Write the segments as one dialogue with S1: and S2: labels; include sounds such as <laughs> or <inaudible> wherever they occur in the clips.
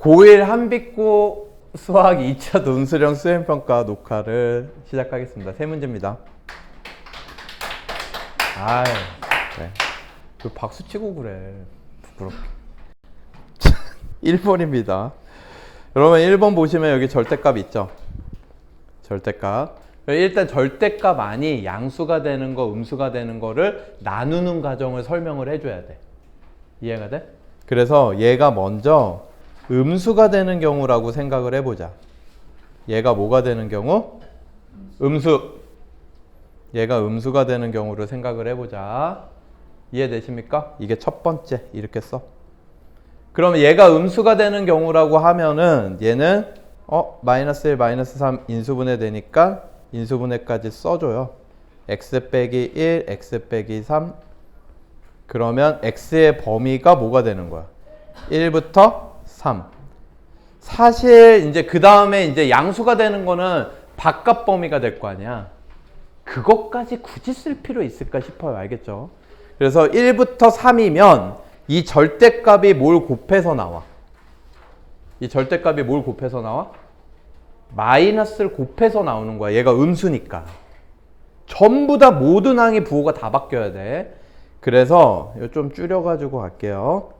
S1: 고1 한빛고 수학 2차 논술형 수행평가 녹화를 시작하겠습니다. 세 문제입니다. 아유, 그래. 왜 박수 치고 그래. 부끄럽게. 1번입니다. <laughs> 여러분 1번 보시면 여기 절대값 있죠? 절대값. 일단 절대값 아니 양수가 되는 거, 음수가 되는 거를 나누는 과정을 설명을 해줘야 돼. 이해가 돼? 그래서 얘가 먼저 음수가 되는 경우라고 생각을 해보자. 얘가 뭐가 되는 경우? 음수. 얘가 음수가 되는 경우를 생각을 해보자. 이해되십니까? 이게 첫 번째 이렇게 써. 그러면 얘가 음수가 되는 경우라고 하면은 얘는 어 마이너스 1 마이너스 3 인수분해 되니까 인수분해까지 써줘요. x 빼기 1 x 빼기 3 그러면 x의 범위가 뭐가 되는 거야? 1부터 3. 사실 이제 그 다음에 이제 양수가 되는 거는 바깥 범위가 될 거 아니야. 그것까지 굳이 쓸 필요 있을까 싶어요. 알겠죠? 그래서 1부터 3이면 이 절대값이 뭘 곱해서 나와? 이 절대값이 뭘 곱해서 나와? 마이너스를 곱해서 나오는 거야. 얘가 음수니까. 전부 다 모든 항의 부호가 다 바뀌어야 돼. 그래서 좀 줄여가지고 갈게요.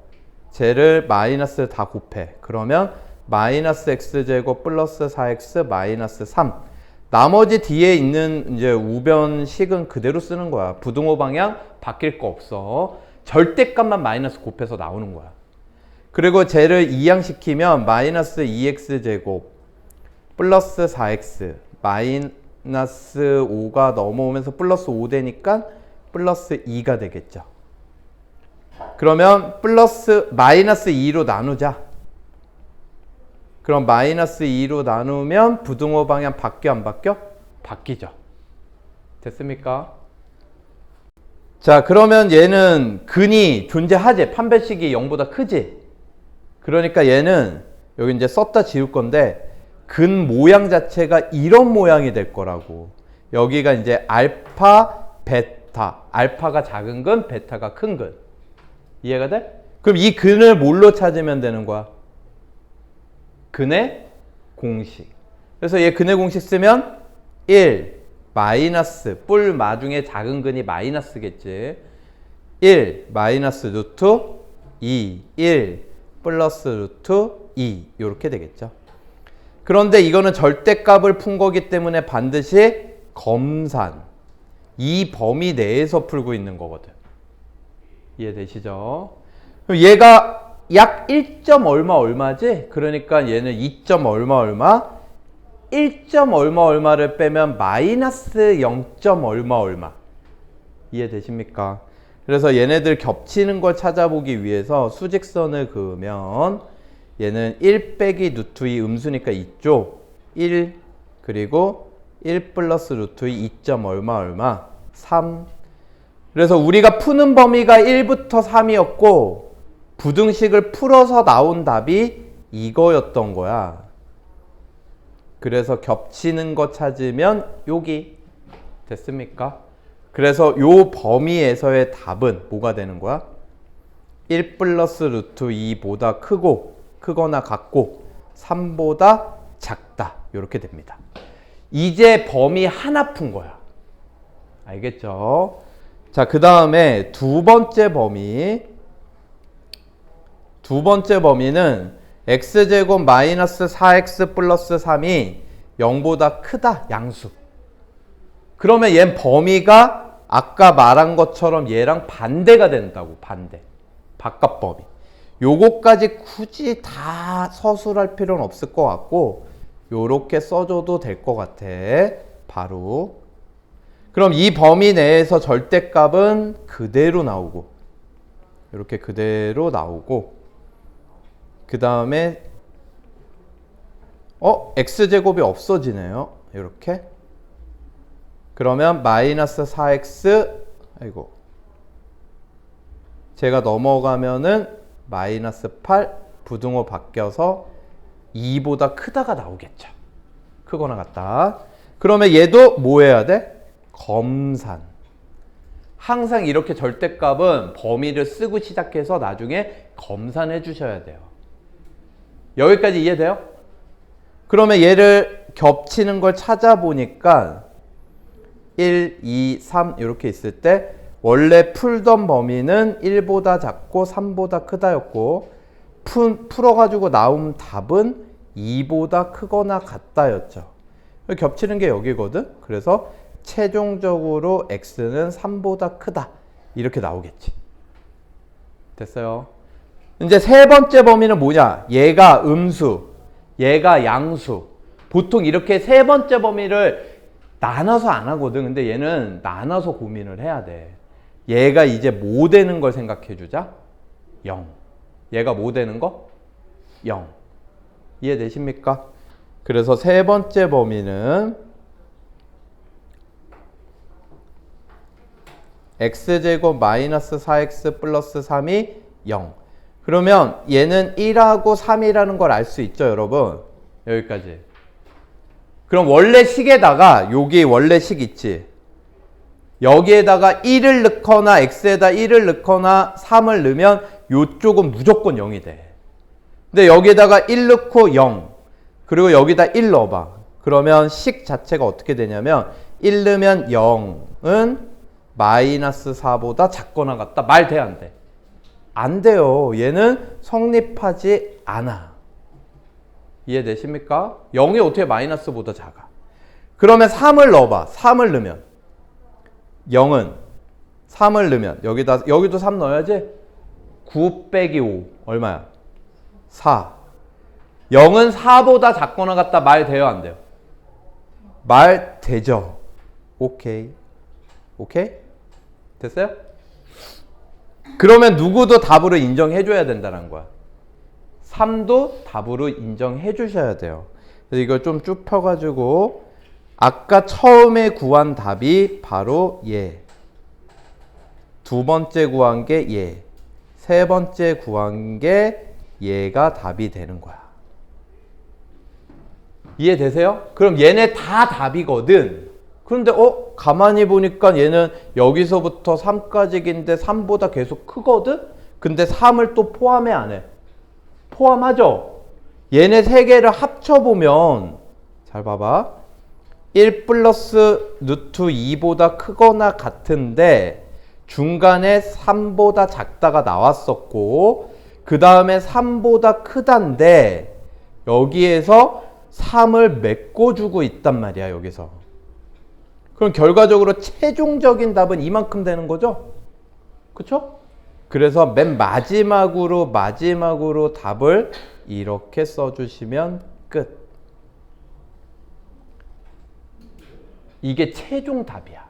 S1: 쟤를 마이너스를 다 곱해. 그러면 마이너스 x제곱 플러스 4x 마이너스 3. 나머지 뒤에 있는 이제 우변식은 그대로 쓰는 거야. 부등호 방향 바뀔 거 없어. 절대값만 마이너스 곱해서 나오는 거야. 그리고 쟤를 이항시키면 마이너스 2x제곱 플러스 4x 마이너스 5가 넘어오면서 플러스 5 되니까 플러스 2가 되겠죠. 그러면 플러스 마이너스 2로 나누자. 그럼 마이너스 2로 나누면 부등호 방향 바뀌어 안 바뀌어? 바뀌죠. 됐습니까? 자 그러면 얘는 근이 존재하지. 판별식이 0보다 크지. 그러니까 얘는 여기 이제 썼다 지울 건데 근 모양 자체가 이런 모양이 될 거라고. 여기가 이제 알파, 베타. 알파가 작은 근, 베타가 큰 근. 이해가 돼? 그럼 이 근을 뭘로 찾으면 되는 거야? 근의 공식. 그래서 얘 근의 공식 쓰면 1 마이너스 뿔 마중에 작은 근이 마이너스겠지. 1 마이너스 루트 2 1 플러스 루트 2 이렇게 되겠죠. 그런데 이거는 절대값을 푼 거기 때문에 반드시 검산 이 범위 내에서 풀고 있는 거거든. 이해되시죠? 얘가 약 1점 얼마 얼마지? 그러니까 얘는 2점 얼마 얼마? 1점 얼마 얼마를 빼면 마이너스 0. 얼마 얼마. 이해되십니까? 그래서 얘네들 겹치는 걸 찾아보기 위해서 수직선을 그으면 얘는 1 빼기 루트 2 음수니까 있죠? 1 그리고 1 플러스 루트 2 2점 얼마 얼마 3 그래서 우리가 푸는 범위가 1부터 3이었고 부등식을 풀어서 나온 답이 이거였던 거야. 그래서 겹치는 거 찾으면 여기 됐습니까? 그래서 요 범위에서의 답은 뭐가 되는 거야? 1 플러스 루트 2보다 크고 크거나 같고 3보다 작다. 이렇게 됩니다. 이제 범위 하나 푼 거야. 알겠죠? 자, 그 다음에 두 번째 범위. 두 번째 범위는 x제곱 마이너스 4x 플러스 3이 0보다 크다. 양수. 그러면 얘 범위가 아까 말한 것처럼 얘랑 반대가 된다고. 반대. 바깥 범위. 요거까지 굳이 다 서술할 필요는 없을 것 같고 요렇게 써줘도 될 것 같아. 바로. 그럼 이 범위 내에서 절대값은 그대로 나오고 이렇게 그대로 나오고 그 다음에 어? x제곱이 없어지네요. 이렇게 그러면 마이너스 4x 아이고 제가 넘어가면은 마이너스 8 부등호 바뀌어서 2보다 크다가 나오겠죠. 크거나 같다. 그러면 얘도 뭐 해야 돼? 검산. 항상 이렇게 절대값은 범위를 쓰고 시작해서 나중에 검산해 주셔야 돼요. 여기까지 이해돼요? 그러면 얘를 겹치는 걸 찾아보니까 1, 2, 3 이렇게 있을 때 원래 풀던 범위는 1보다 작고 3보다 크다였고 푼, 풀어가지고 나온 답은 2보다 크거나 같다였죠. 겹치는 게 여기거든. 그래서 최종적으로 x는 3보다 크다. 이렇게 나오겠지. 됐어요. 이제 세 번째 범위는 뭐냐? 얘가 음수, 얘가 양수. 보통 이렇게 세 번째 범위를 나눠서 안 하거든. 근데 얘는 나눠서 고민을 해야 돼. 얘가 이제 뭐 되는 걸 생각해 주자. 0. 얘가 뭐 되는 거? 0. 이해되십니까? 그래서 세 번째 범위는 x제곱 마이너스 4x 플러스 3이 0. 그러면 얘는 1하고 3이라는 걸 알 수 있죠, 여러분? 여기까지. 그럼 원래 식에다가 여기 원래 식 있지. 여기에다가 1을 넣거나 x에다 1을 넣거나 3을 넣으면 요쪽은 무조건 0이 돼. 근데 여기에다가 1 넣고 0. 그리고 여기다 1 넣어봐. 그러면 식 자체가 어떻게 되냐면 1 넣으면 0은 마이너스 4보다 작거나 같다. 말 돼, 안 돼? 안 돼요. 얘는 성립하지 않아. 이해되십니까? 0이 어떻게 마이너스보다 작아? 그러면 3을 넣어봐. 3을 넣으면 0은 3을 넣으면 여기다 여기도 3 넣어야지. 9 빼기 5 얼마야? 4. 0은 4보다 작거나 같다 말 돼요 안 돼요? 말 되죠. 오케이. 오케이? 됐어요? 그러면 누구도 답으로 인정해 줘야 된다는 거야. 3도 답으로 인정해 주셔야 돼요. 그래서 이걸 좀 쭉 펴 가지고 아까 처음에 구한 답이 바로 얘. 두 번째 구한 게 얘. 세 번째 구한 게 얘가 답이 되는 거야. 이해되세요? 그럼 얘네 다 답이거든. 그런데 어 가만히 보니까 얘는 여기서부터 3까지인데 3보다 계속 크거든. 근데 3을 또 포함해 안 해? 포함하죠. 얘네 세 개를 합쳐 보면 잘 봐봐. 1 플러스 루트 2보다 크거나 같은데 중간에 3보다 작다가 나왔었고 그 다음에 3보다 크단데 여기에서 3을 메꿔주고 있단 말이야 여기서 그럼 결과적으로 최종적인 답은 이만큼 되는 거죠 그쵸? 그래서 맨 마지막으로 마지막으로 답을 이렇게 써주시면 끝 이게 최종 답이야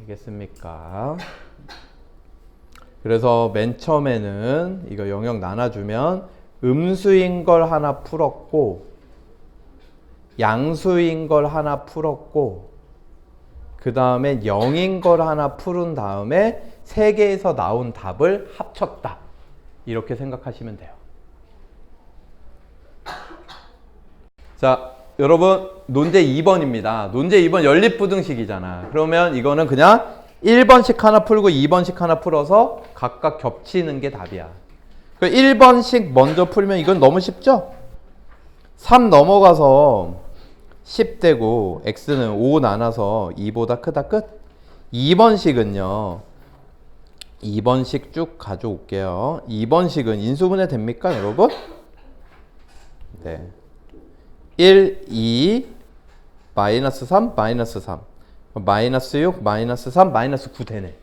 S1: 알겠습니까? 그래서 맨 처음에는 이거 영역 나눠주면 음수인 걸 하나 풀었고 양수인 걸 하나 풀었고 그 다음에 0인 걸 하나 풀은 다음에 세 개에서 나온 답을 합쳤다. 이렇게 생각하시면 돼요. 자, 여러분 논제 2번입니다. 논제 2번 연립부등식이잖아. 그러면 이거는 그냥 1번씩 하나 풀고 2번씩 하나 풀어서 각각 겹치는 게 답이야. 1번씩 먼저 풀면 이건 너무 쉽죠? 3 넘어가서 10 되고 x는 5 나눠서 2보다 크다 끝. 2번식은요. 2번식 쭉 가져올게요. 2번식은 인수분해 됩니까, 여러분? 네. 1, 2, 마이너스 3, 마이너스 3. 마이너스 6, 마이너스 3, 마이너스 9 되네.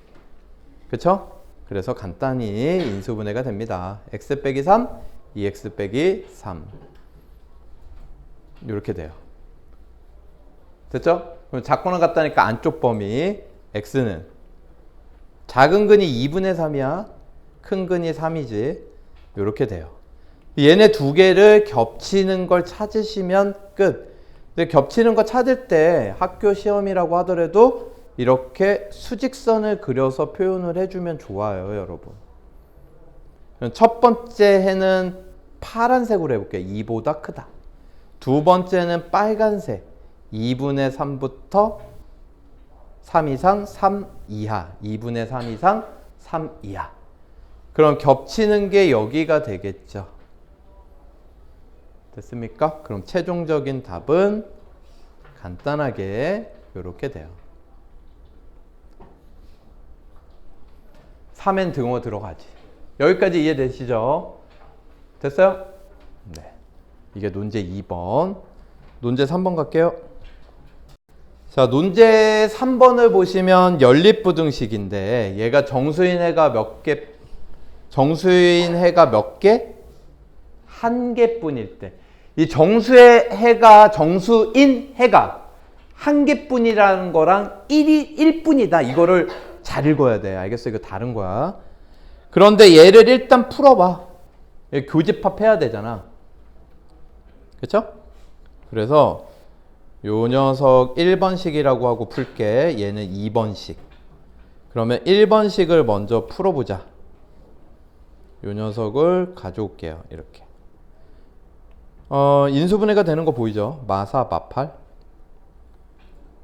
S1: 그쵸? 그래서 간단히 인수분해가 됩니다. x 빼기 3, 2x 빼기 3. 이렇게 돼요. 됐죠? 그럼 작거나 같다니까 안쪽 범위 x는 작은 근이 2분의 3이야. 큰 근이 3이지. 이렇게 돼요. 얘네 두 개를 겹치는 걸 찾으시면 끝. 근데 겹치는 거 찾을 때 학교 시험이라고 하더라도 이렇게 수직선을 그려서 표현을 해주면 좋아요, 여러분. 첫 번째 해는 파란색으로 해볼게요. 2보다 크다. 두 번째는 빨간색. 2분의 3부터 3 이상 3 이하. 2분의 3 이상 3 이하. 그럼 겹치는 게 여기가 되겠죠. 됐습니까? 그럼 최종적인 답은 간단하게 이렇게 돼요. 3엔 등호 들어가지. 여기까지 이해되시죠? 됐어요? 네. 이게 논제 2번. 논제 3번 갈게요. 자, 논제 3번을 보시면 연립부등식인데 얘가 정수인 해가 몇 개, 정수인 해가 몇 개? 한 개뿐일 때. 이 정수의 해가 정수인 해가 한 개뿐이라는 거랑 1이 1뿐이다. 이거를 잘 읽어야 돼. 알겠어? 이거 다른 거야. 그런데 얘를 일단 풀어봐. 얘 교집합 해야 되잖아. 그쵸? 그래서 요 녀석 1번식이라고 하고 풀게. 얘는 2번식. 그러면 1번식을 먼저 풀어보자. 요 녀석을 가져올게요. 이렇게. 어, 인수분해가 되는 거 보이죠? 마사, 마팔.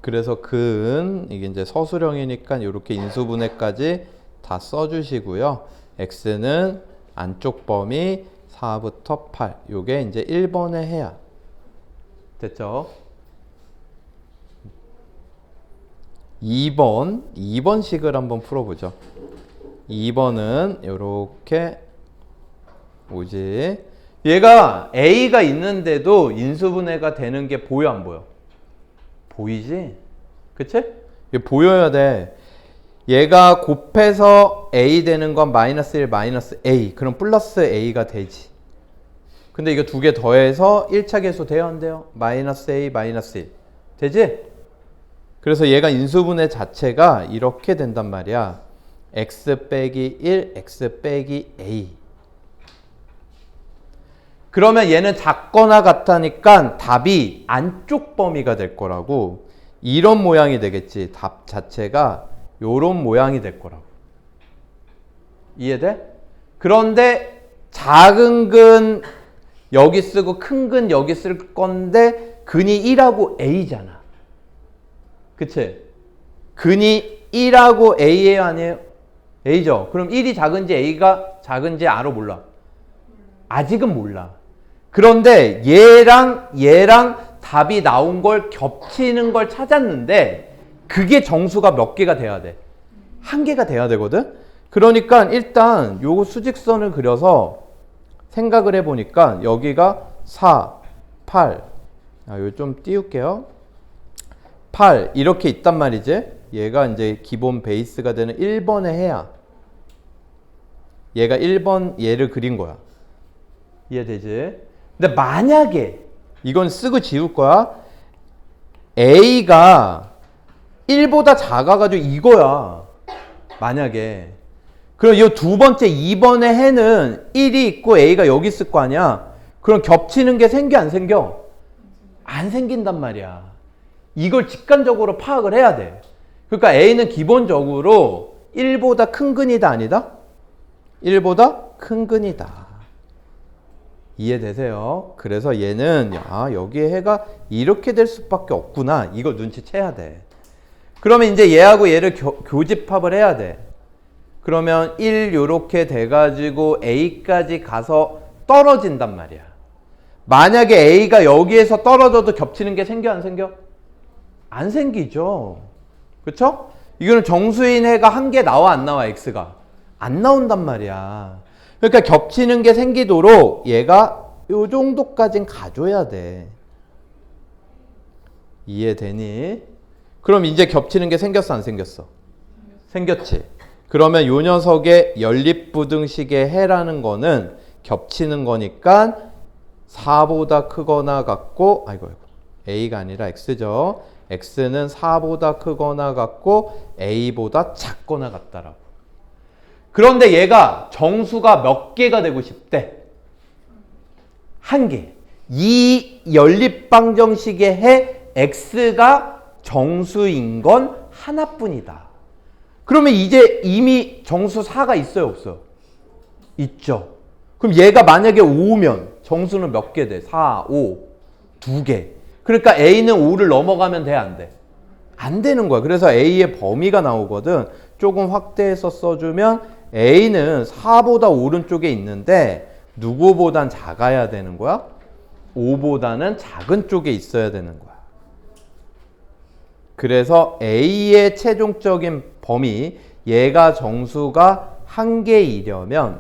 S1: 그래서 근, 이게 이제 서술형이니까 이렇게 인수분해까지 다 써주시고요. x는 안쪽 범위 4부터 8. 요게 이제 1번에 해야. 됐죠? 2번, 2번식을 한번 풀어보죠. 2번은 이렇게 오지. 얘가 A가 있는데도 인수분해가 되는 게 보여 안 보여? 보이지? 그치? 이게 보여야 돼. 얘가 곱해서 A 되는 건 마이너스 1 마이너스 A 그럼 플러스 A가 되지. 근데 이거 두 개 더해서 1차 계수 돼요 안 돼요? 마이너스 A 마이너스 1 되지? 그래서 얘가 인수분해 자체가 이렇게 된단 말이야. x 빼기 1, x 빼기 a. 그러면 얘는 작거나 같다니까 답이 안쪽 범위가 될 거라고 이런 모양이 되겠지. 답 자체가 요런 모양이 될 거라고. 이해돼? 그런데 작은 근 여기 쓰고 큰 근 여기 쓸 건데 근이 1하고 a잖아. 그치? 근이 1하고 A예요, 아니에요? A죠. 그럼 1이 작은지 A가 작은지 알아 몰라? 아직은 몰라. 그런데 얘랑 얘랑 답이 나온 걸 겹치는 걸 찾았는데 그게 정수가 몇 개가 돼야 돼? 한 개가 돼야 되거든? 그러니까 일단 요 수직선을 그려서 생각을 해보니까 여기가 4, 8. 아, 요좀 띄울게요. 8 이렇게 있단 말이지. 얘가 이제 기본 베이스가 되는 1번의 해야. 얘가 1번 얘를 그린 거야. 이해되지? 근데 만약에 이건 쓰고 지울 거야. A가 1보다 작아가지고 이거야. 만약에. 그럼 이 두 번째 2번의 해는 1이 있고 A가 여기 있을 거 아니야. 그럼 겹치는 게 생겨 안 생겨? 안 생긴단 말이야. 이걸 직관적으로 파악을 해야 돼. 그러니까 A는 기본적으로 1보다 큰 근이다 아니다? 1보다 큰 근이다. 이해되세요? 그래서 얘는 야 여기에 해가 이렇게 될 수밖에 없구나. 이거 눈치채야 돼. 그러면 이제 얘하고 얘를 교, 교집합을 해야 돼. 그러면 1 요렇게 돼가지고 A까지 가서 떨어진단 말이야. 만약에 A가 여기에서 떨어져도 겹치는 게 생겨 안 생겨? 안 생기죠. 그쵸? 이거는 정수인 해가 한 개 나와 안 나와 x가? 안 나온단 말이야. 그러니까 겹치는 게 생기도록 얘가 요 정도까진 가줘야 돼. 이해되니? 그럼 이제 겹치는 게 생겼어 안 생겼어? 생겼지. 그러면 요 녀석의 연립부등식의 해라는 거는 겹치는 거니까 4보다 크거나 같고 아이고 아이고 a가 아니라 x죠. X는 4보다 크거나 같고 a보다 작거나 같다라고. 그런데 얘가 정수가 몇 개가 되고 싶대? 한 개. 이 연립방정식의 해 x가 정수인 건 하나뿐이다. 그러면 이제 이미 정수 4가 있어요, 없어요? 있죠. 그럼 얘가 만약에 5면 정수는 몇 개 돼? 4, 5, 2개. 그러니까 A는 5를 넘어가면 돼, 안 돼? 안 되는 거야. 그래서 A의 범위가 나오거든. 조금 확대해서 써주면 A는 4보다 오른쪽에 있는데 누구보단 작아야 되는 거야? 5보다는 작은 쪽에 있어야 되는 거야. 그래서 A의 최종적인 범위, 얘가 정수가 한 개이려면,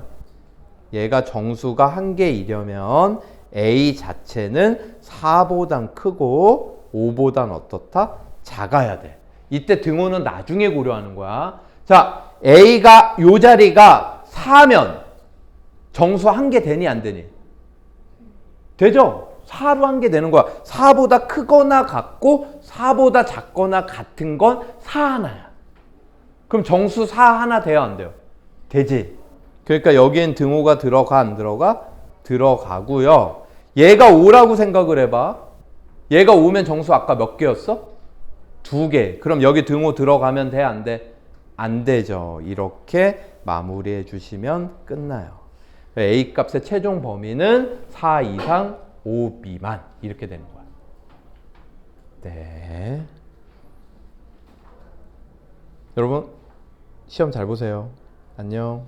S1: 얘가 정수가 한 개이려면 A 자체는 4보단 크고 5보단 어떻다? 작아야 돼. 이때 등호는 나중에 고려하는 거야. 자, A가 요 자리가 4면 정수 한 개 되니 안 되니? 되죠? 4로 한 개 되는 거야. 4보다 크거나 같고 4보다 작거나 같은 건 4 하나야. 그럼 정수 4 하나 돼요, 안 돼요? 되지. 그러니까 여기엔 등호가 들어가 안 들어가? 들어가고요. 얘가 5라고 생각을 해봐. 얘가 5면 정수 아까 몇 개였어? 두 개. 그럼 여기 등호 들어가면 돼, 안 돼? 안 되죠. 이렇게 마무리해 주시면 끝나요. A 값의 최종 범위는 4 이상 5 미만 이렇게 되는 거야. 네. 여러분 시험 잘 보세요. 안녕.